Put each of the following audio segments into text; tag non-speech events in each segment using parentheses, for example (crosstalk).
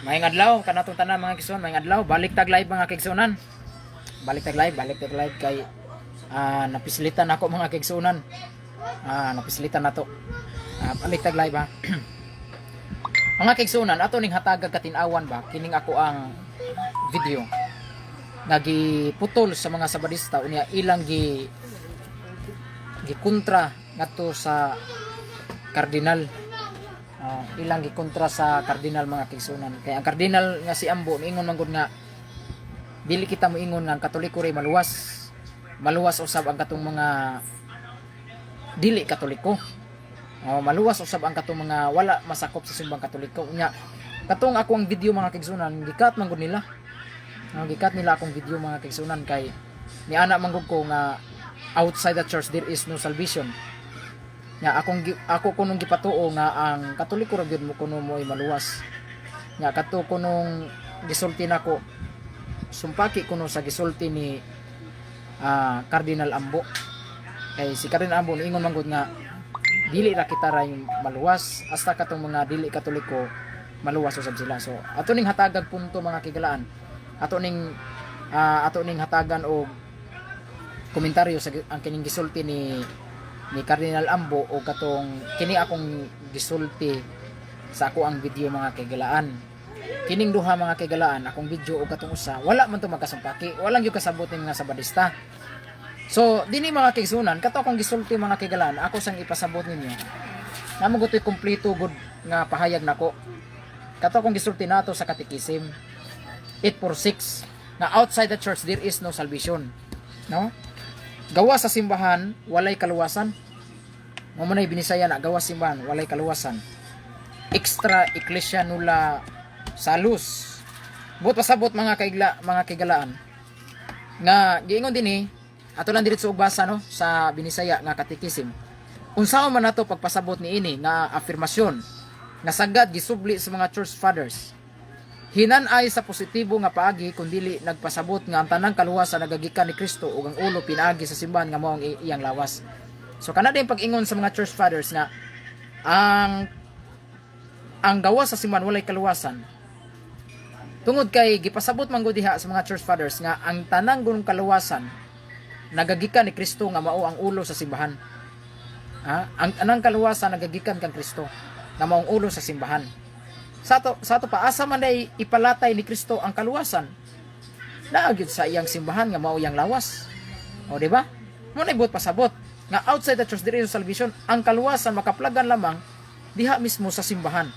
Maayong adlaw kanatong tanan mga kigsunan, maayong adlaw. Balik tag live mga kigsunan. Balik tag live, balik tag live kay ah napisilitan ako mga kigsunan. Ah napisilitan nato. Ah, balik tag live ha. (clears throat) mga kigsunan, ato ning hatagag katinawan ba kining ako ang video nga giputol sa mga sabadista unya ilang gi gikontra ngadto sa kardinal Ah, ilang gikontra sa kardinal mga kigsunan. Kay ang kardinal nga si Ambo niingon man gud nga dili kita moingon nga ang katoliko ray maluwas. Maluwas usab ang katong mga dili katoliko. Oh, maluwas usab ang katong mga wala masakop sa simbang katoliko. Unya katong ako ang video mga kigsunan gikat man gud nila. Oh, gikat nila akong video mga kigsunan kay ni ana man gud ko nga outside the church there is no salvation nga akong ako kunong gipatuo nga ang katoliko ra gyud mo kuno mo ay maluwas. Nga kato kunong gisulti nako sumpaki kuno sa gisulti ni ah, Cardinal Ambo. Kay si Cardinal Ambo niingon man gud nga dili ra kita ra maluwas. Hasta katong mga dili katoliko maluwas usab sila. So ato ning hatagag punto mga kigalaan. Ato ning ah, ato ning hatagan og komentaryo sa ang kining gisulti ni ni Cardinal Ambo o katong kini akong gisulti sa ako ang video mga kagalaan kining duha mga kagalaan akong video o katong usa wala man to magkasumpaki. Walang yung kasabot ng mga sabadista. So dini mga kigsunan kato akong gisulti mga kagalaan ako sang ipasabot ninyo. Namo gutoy kompleto good nga pahayag nako. Kato akong gisulti nato sa katikisim 846 na outside the church there is no salvation. No gawa sa simbahan walay kaluwasan. Mo man binisaya na gawa sa simbahan walay kaluwasan. Extra ecclesia nula salus but pasabot mga kaigla mga kaigalaan. Nga giingon din eh ato lang diretso basa no sa binisaya nga katikisim unsaon man nato pagpasabot ni ini nga afirmasyon? Nga sagad gisubli sa mga church fathers Hinanay sa positibo nga paagi dili nagpasabot nga ang tanang kaluwasan nagagikan ni Kristo ug ang ulo pinaagi sa simbahan nga mao ang iyang lawas. So kana din pag-ingon sa mga church fathers nga ang ang gawa sa simbahan walay kaluwasan. Tungod kay gipasabot man gud diha sa mga church fathers nga ang tanang gunong kaluwasan nagagikan ni Kristo nga mao ang ulo sa simbahan. Ha? Ang anang kaluwasan nagagikan kang Kristo nga mao ang ulo sa simbahan sa to, sa to pa asa man day ipalatay ni Kristo ang kaluwasan? Naagid sa iyang simbahan nga mao iyang lawas. O di ba? Mo na ibot pasabot nga outside the church there is no salvation ang kaluwasan makaplagan lamang diha mismo sa simbahan.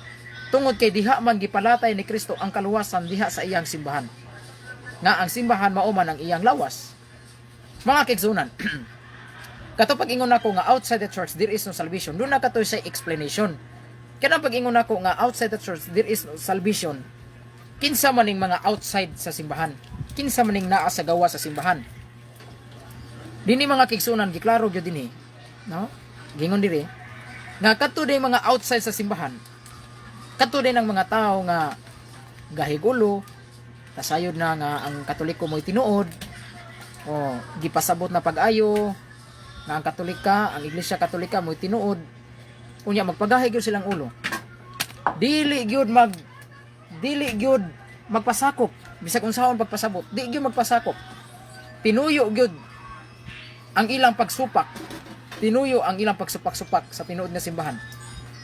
Tungod kay diha man gipalatay ni Kristo ang kaluwasan diha sa iyang simbahan. Nga ang simbahan mao man ang iyang lawas. Mga kigsunan (clears throat) kato pag ingon ako nga outside the church there is no salvation doon na katoy sa explanation kaya pag ingon ako nga outside the church there is no salvation. Kinsa maning mga outside sa simbahan. Kinsa maning naa sa gawa sa simbahan. Dini mga kigsunan giklaro gyud dinhi. No? Gingon diri nga kadto day mga outside sa simbahan. Kadto day ng mga tao nga gahigulo tasayod na nga ang katoliko mo'y tinuod o gipasabot na pag-ayo nga ang katolika ang iglesia katolika mo'y tinuod unya magpagahi gyud silang ulo. Dili gyud mag dili gyud magpasakop. Bisag unsahon pagpasabot di gyud magpasakop. Pinuyo gyud ang ilang pagsupak. Pinuyo ang ilang pagsupak-supak sa tinuod nga simbahan.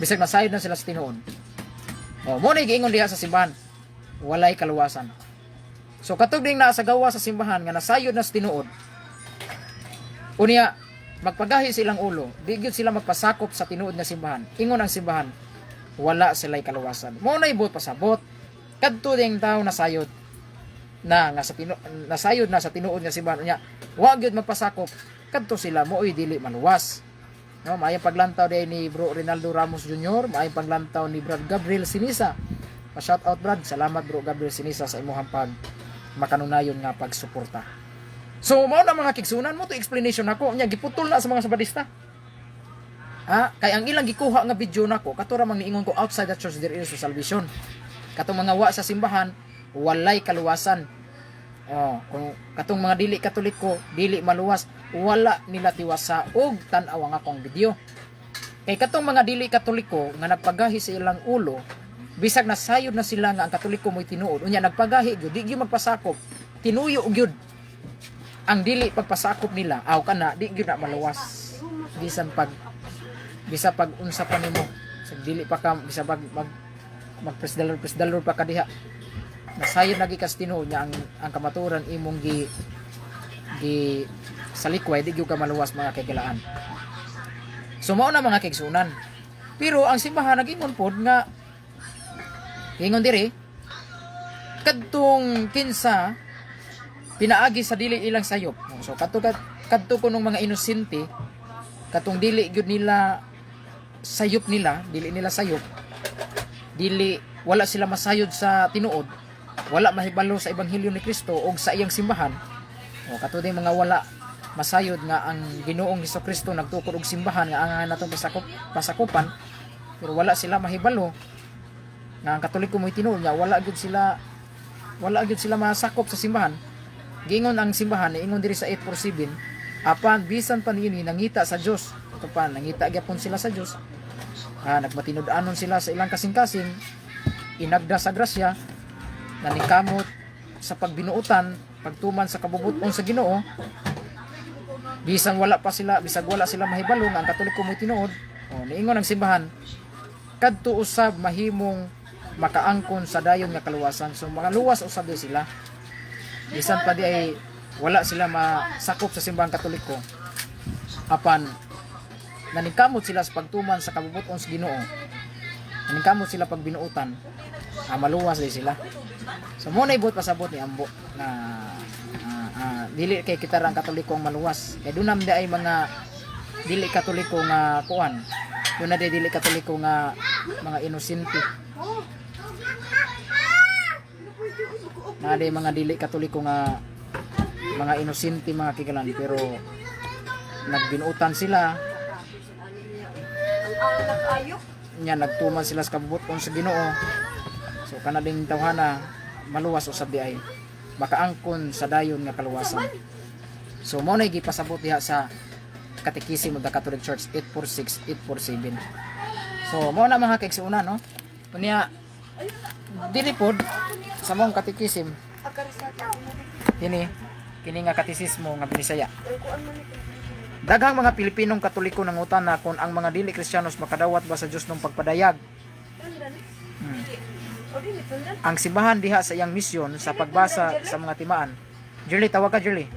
Bisag nasayod na sila sa tinuod. Oh mo na giingon diha sa simbahan. Walay kaluwasan. So katog ding naa sa gawa sa simbahan nga nasayod na sa tinuod unya magpagahi silang ulo, di gyud sila magpasakop sa tinuod nga simbahan. Ingon ang simbahan, wala sila'y kaluwasan. Mo na ibot pasabot, kadto ding tao nasayod na nga sa tinu nasayod na sa tinuod nga simbahan nya wa gyud magpasakop kadto sila mo'y dili maluwas no maayong paglantaw day ni Bro Rinaldo Ramos Jr. maayong paglantaw ni Brad Gabriel Sinisa pa shout out Brad salamat Bro Gabriel Sinisa sa imong pag makanunayon nga pagsuporta So, mao na mga kigsunan mo to explanation nako nya giputol na sa mga sabadista. Ha? Kay ang ilang gikuha nga video nako kato ra mang niingon ko outside the church there is salvation. Katong mga wa sa simbahan walay kaluwasan. Oh, kung katong mga dili katoliko, dili maluwas, wala nila tiwasa og tan-aw ang akong video. Kay katong mga dili katoliko nga nagpagahi sa ilang ulo, bisag nasayod na sila nga ang katoliko mo'y tinuod unya nagpagahi gyud di gyud magpasakop tinuyo gyud ang dili pagpasakop nila aw kana di gyud na maluwas bisan pag bisa pag unsa pa nimo. Sa dili pa ka bisa pag mag magpresdalor presdalor pa ka diha. Nasayod na gikas tinuod nya ang ang kamaturan imong gi gi sa likway di gyud ka maluwas mga kagalaan so mao na mga kigsunan. Pero ang simbahan nagingon pod nga ingon diri kadtong kinsa pinaagi sa dili ilang sayop. So kadto kad- kadto kunong mga inosente katong dili gyud nila sayop nila dili nila sayop dili wala sila masayod sa tinuod wala mahibalo sa ebanghelyo ni Kristo o sa iyang simbahan. O kato din mga wala masayod nga ang Ginoong Hesus Kristo nagtukod og simbahan nga ang natong pasakop pasakupan pero wala sila mahibalo. Nga ang katoliko mo tinuod nga wala gyud sila wala gyud sila masakop sa simbahan gingon ang simbahan ingon diri sa 847 apan bisan pa niini nangita sa Dios ito nangita gyapon sila sa Dios ah, nagmatinud-anon sila sa ilang kasing-kasing inagda sa grasya nanikamot sa pagbinuutan pagtuman sa kabubuton sa Ginoo. Bisan wala pa sila bisag wala sila mahibalo nga ang katoliko mo tinuod. O niingon ang simbahan kadto usab mahimong makaangkon sa dayon nga kaluwasan. So makaluwas usab sila bisan pa di ay wala sila masakop sa simbahan katoliko. Apan naningkamot sila sa pagtuman sa kabubuton sa Ginoo. Naningkamot sila pag binuutan. Ah, maluwas di sila. So mo na ibot pasabot ni Ambo na ah, ah, dili kay kita ang katoliko ang maluwas. Kay dunam di ay mga dili katoliko nga kuan. Doon na di dili katoliko nga mga inosente na di mga dili katoliko nga mga inosente mga kigalan pero nagbinuutan sila. Nya nagtuman sila sa kabubuton sa Ginoo. So kana ding tawhana maluwas usab di ay makaangkon sa dayon nga kaluwasan. So mo na gipasabot diha sa Catechism of the Catholic Church 846 847 so mo na mga kaigsuuna no? Unya dili pod sa mong tao. kini kini nga katisismo nga binisaya. Daghang mga Pilipinong Katoliko nangutan na kung ang mga dili Kristiyanos makadawat ba sa Dios ng pagpadayag. Hmm. Ang simbahan diha sa iyang misyon sa pagbasa sa mga timaan. Julie, tawag ka Julie.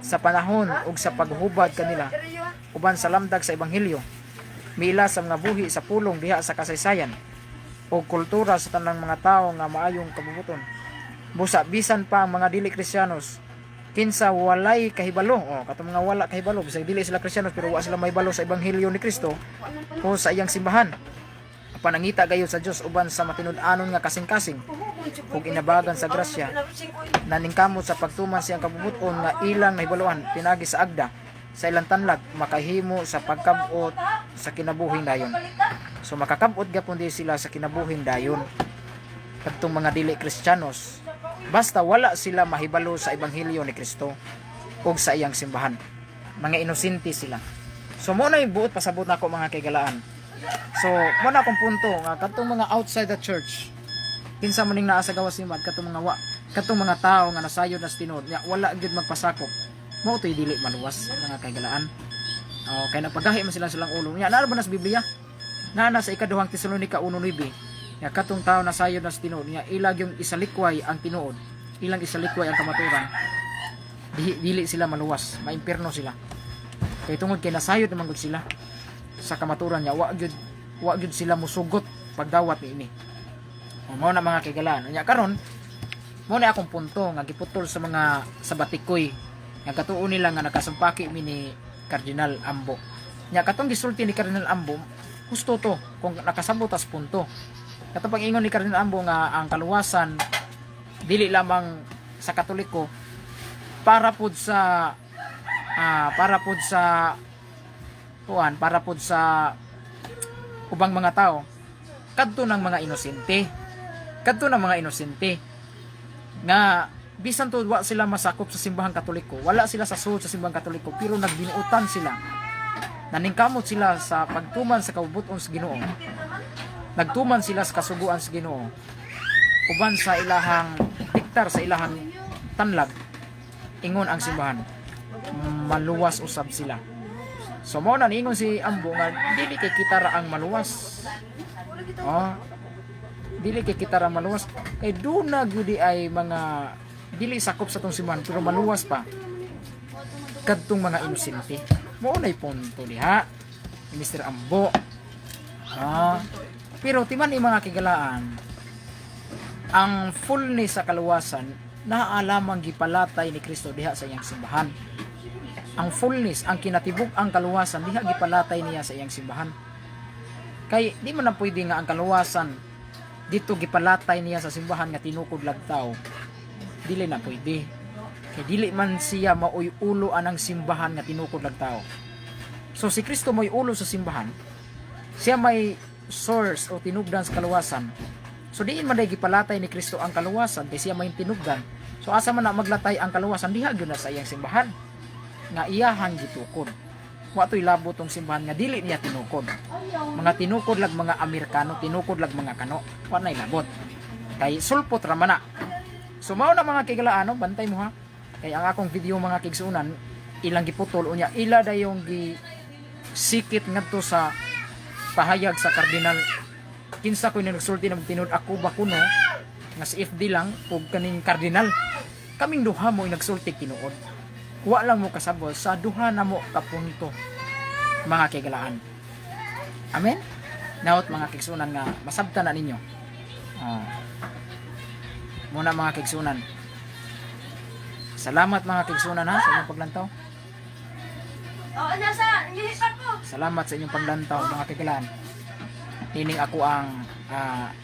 Sa panahon ug sa paghubad kanila uban sa lamdag sa ebanghelyo. Mila sa mga buhi sa pulong diha sa kasaysayan o kultura sa tanang mga tao nga maayong kabubuton. Busa bisan pa ang mga dili Kristiyanos kinsa walay kahibalo o katong mga wala kahibalo bisag dili sila Kristiyanos pero wa sila mahibalo sa ebanghelyo ni Kristo o sa iyang simbahan. Panangita gayud sa Dios uban sa matinud-anon nga kasing-kasing ug inabagan sa grasya naningkamot sa pagtuman siyang kabubuton nga ilang nahibaluan pinagi sa agda sa ilang tanlag makahimo sa pagkabot sa kinabuhing dayon. So makakabot gyapon di sila sa kinabuhing dayon. Kadtong mga dili Kristiyanos basta wala sila mahibalo sa ebanghelyo ni Kristo ug sa iyang simbahan. Mga inosente sila. So mo na buot pasabot nako mga kaigalaan. So mo na akong punto nga kadtong mga outside the church kinsa man ning naa sa gawas ni Mad katong mga wa katong mga tao nga nasayod na sa tinuod nya wala gyud magpasakop mao to'y dili maluwas mga kaigalaan oh kay napagahi man sila silang ulo nya naa ba na sa Biblia na sa ikaduhang Tesalonika 1:9 nya katong tao nasayod na sa tinuod nya ilag yung isalikway ang tinuod. Ilang isalikway ang kamaturan dili, dili sila maluwas. Maimpierno sila. Kay tungod kay nasayod naman gud sila sa kamaturan niya wa gyud wa gyud sila musugot pagdawat niini o mao na mga kaigalaan. Nya karon mo na akong punto nga giputol sa mga sa batikoy nga katuon nila nga nakasampaki mi ni Cardinal Ambo. Nya katong gisulti ni Cardinal Ambo gusto to. Kung nakasabot tas punto. Katong pag-ingon ni Cardinal Ambo nga ang kaluwasan dili lamang sa katoliko para pud sa ah, para pud sa kuan para pud sa ubang mga tao kadto ng mga inosente. Kadto ng mga inosente. Nga bisan to wa sila masakop sa simbahang katoliko. Wala sila sa suod sa simbahang katoliko pero nagbinuutan sila naningkamot sila sa pagtuman sa kabubuton sa Ginoo. Nagtuman sila sa kasuguan sa Ginoo. Uban sa ilahang hektar sa ilahang tanlag ingon ang simbahan. Maluwas usab sila. So mo na niingon si Ambo nga dili kay kita ra ang maluwas. Oh dili kay kita ra maluwas. Kay do na gyudi ay mga dili sakop sa tong simbahan pero maluwas pa. Kadtong mga inosente mo nay punto diha. Ni Mr. Ambo. Ah pero timan ni mga kigalaan ang fullness sa kaluwasan naaalamang gipalatay ni Kristo diha sa iyang simbahan. Ang fullness ang kinatibuk ang kaluwasan diha gipalatay niya sa iyang simbahan. Kay di man lang pwede nga ang kaluwasan dito gipalatay niya sa simbahan nga tinukod lagtaw. Dili na pwede kay dili man siya maoy ulo anang simbahan nga tinukod lagtaw so si Kristo mo'y ulo sa simbahan. Siya may source o tinugdan sa kaluwasan. So diin man gipalatay ni Kristo ang kaluwasan kay siya may tinugdan. So asa man na maglatay ang kaluwasan diha gyud na sa iyang simbahan. Nga iyahang gitukod. Wa to'y labo tong simbahan nga dili niya tinukod. Mga tinukod lag mga Amerikano tinukod lag mga kano. Wa nay labot. Kay sulpot ra man na so na mga kigalaano bantay mo ha kay ang akong video mga kigsunan ilang giputol. Unya ila dayong gi sikit ngadto sa pahayag sa kardinal. Kinsa ko nagsulti na tinud ako ba kuno? Nga si FD lang ug kaning kardinal kaming duha mo nagsulti tinuod wa lang mo kasabol sa duha na mo ka punto mga kigalaan. Amen? Naot mga kigsunan nga masabtan na ninyo. Oh. muna mga kigsunan salamat mga kigsunan ha sa inyong paglantaw Oh, nasa, nilipat ko. Salamat sa inyong paglantaw mga kigalaan. Hining ako ang ah,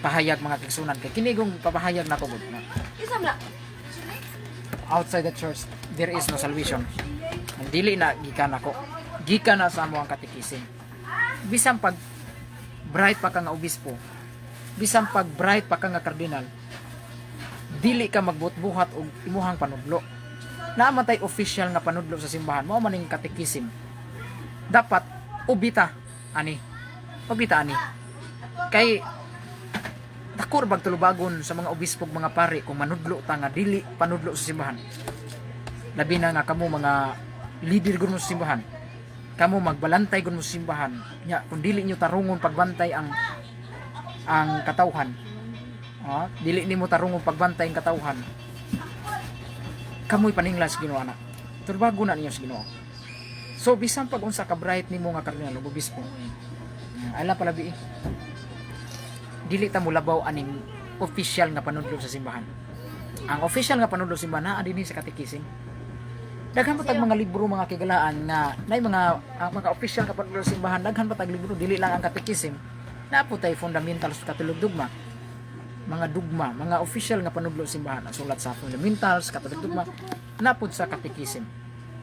pahayag mga kigsunan kay kinigong papahayag na ko gud. na Isam na. Outside the church there is no salvation. Ang dili na gikan ako. Gikan na sa amo ang katikisin. Bisan pag bright pa ka nga obispo, bisan pag bright pa ka nga kardinal, dili ka magbutbuhat og imuhang panudlo. Naamatay official nga panudlo sa simbahan, mao man ning katikisim. Dapat ubita ani. Ubita ani. Kay takor bag tulubagon sa mga obispog mga pare kung manudlo ta nga dili panudlo sa simbahan. Labi na nga kamo mga leader gud sa simbahan. Kamo magbalantay gud sa simbahan. Nya kung dili nyo tarungon pagbantay ang ang katawhan. Ah, dili nimo tarungon pagbantay ang katawhan. Kamoy paninglas Ginoo ana. Turbago na ninyo sa Ginoo. So bisan pag unsa ka bright nimo nga kardinal ug obispo. Ala pala bi. Dili ta mo labaw aning official nga panudlo sa simbahan. Ang official nga panudlo sa simbahan naa dinhi sa katikising. Daghan pa tag mga libro mga kigalaan nga nay mga ang mga official nga panudlo sa simbahan daghan pa tag libro dili lang ang katikising. Napo tay fundamentals sa katulog dugma mga dugma, mga official nga panudlo simbahan, ang sulat sa fundamentals, katulig dugma, napod sa katikisim.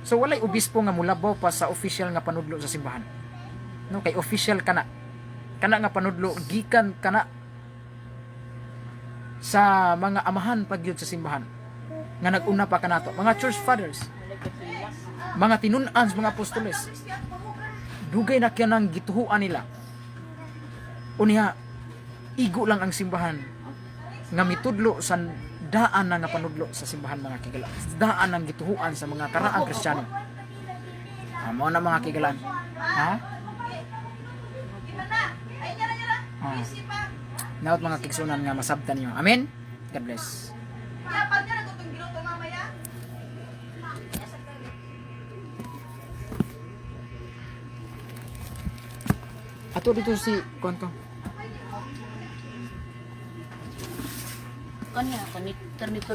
So walay obispo nga mulabaw pa sa official nga panudlo sa simbahan. No, kay official kana. Kana nga panudlo gikan kana sa mga amahan pagyud sa simbahan nga naguna pa kanato mga church fathers mga tinun-an mga apostoles dugay na kaya nang gituhuan nila unya igo lang ang simbahan nga mitudlo sa daan na nga panudlo sa simbahan mga kigala daan ang gituhuan sa mga karaang kristyano amo na mga kigalan ha Ah. Naot mga kigsunan nga masabtan niyo. Amen. God bless. Ato dito si Kwanto. Kanya, connector nito.